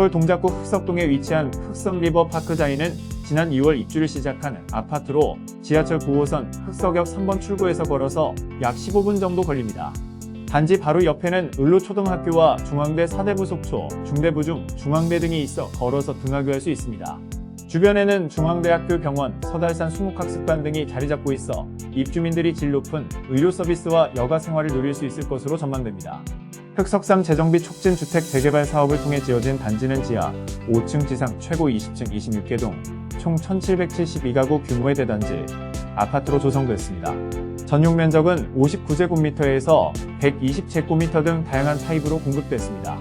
서울 동작구 흑석동에 위치한 흑석리버 파크자이는 지난 2월 입주를 시작한 아파트로 지하철 9호선 흑석역 3번 출구에서 걸어서 약 15분 정도 걸립니다. 단지 바로 옆에는 을로초등학교와 중앙대 사대부 속초, 중대부 중 중앙대 등이 있어 걸어서 등하교할 수 있습니다. 주변에는 중앙대학교 병원, 서달산 수목학습관 등이 자리 잡고 있어 입주민들이 질 높은 의료 서비스와 여가 생활을 누릴 수 있을 것으로 전망됩니다. 흑석삼 재정비 촉진 주택 재개발 사업을 통해 지어진 단지는 지하 5층 지상 최고 20층 26개 동, 총 1772가구 규모의 대단지, 아파트로 조성됐습니다. 전용 면적은 59제곱미터에서 120제곱미터 등 다양한 타입으로 공급됐습니다.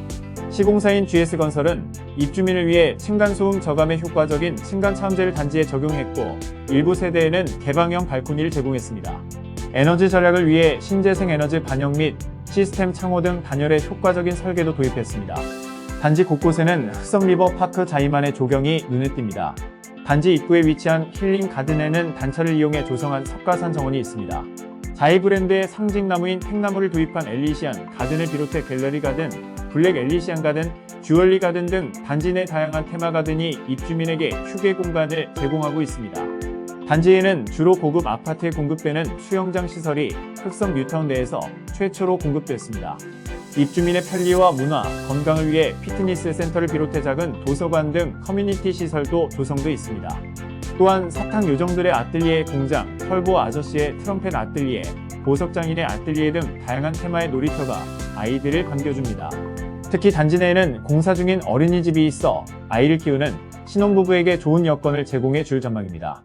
시공사인 GS건설은 입주민을 위해 층간소음 저감에 효과적인 층간 차음제를 단지에 적용했고 일부 세대에는 개방형 발코니를 제공했습니다. 에너지 절약을 위해 신재생 에너지 반영 및 시스템 창호 등 단열에 효과적인 설계도 도입했습니다. 단지 곳곳에는 흑성리버 파크 자이만의 조경이 눈에 띕니다. 단지 입구에 위치한 힐링 가든에는 단차를 이용해 조성한 석가산 정원이 있습니다. 자이 브랜드의 상징나무인 팽나무를 도입한 엘리시안 가든을 비롯해 갤러리 가든, 블랙 엘리시안 가든, 듀얼리 가든 등 단지 내 다양한 테마 가든이 입주민에게 휴게 공간을 제공하고 있습니다. 단지에는 주로 고급 아파트에 공급되는 수영장 시설이 흑성 뉴타운 내에서 최초로 공급됐습니다. 입주민의 편리와 문화, 건강을 위해 피트니스 센터를 비롯해 작은 도서관 등 커뮤니티 시설도 조성돼 있습니다. 또한 사탕 요정들의 아뜰리에 공장, 털보 아저씨의 트럼펫 아뜰리에, 보석장인의 아뜰리에 등 다양한 테마의 놀이터가 아이들을 반겨줍니다. 특히 단지 내에는 공사 중인 어린이집이 있어 아이를 키우는 신혼부부에게 좋은 여건을 제공해 줄 전망입니다.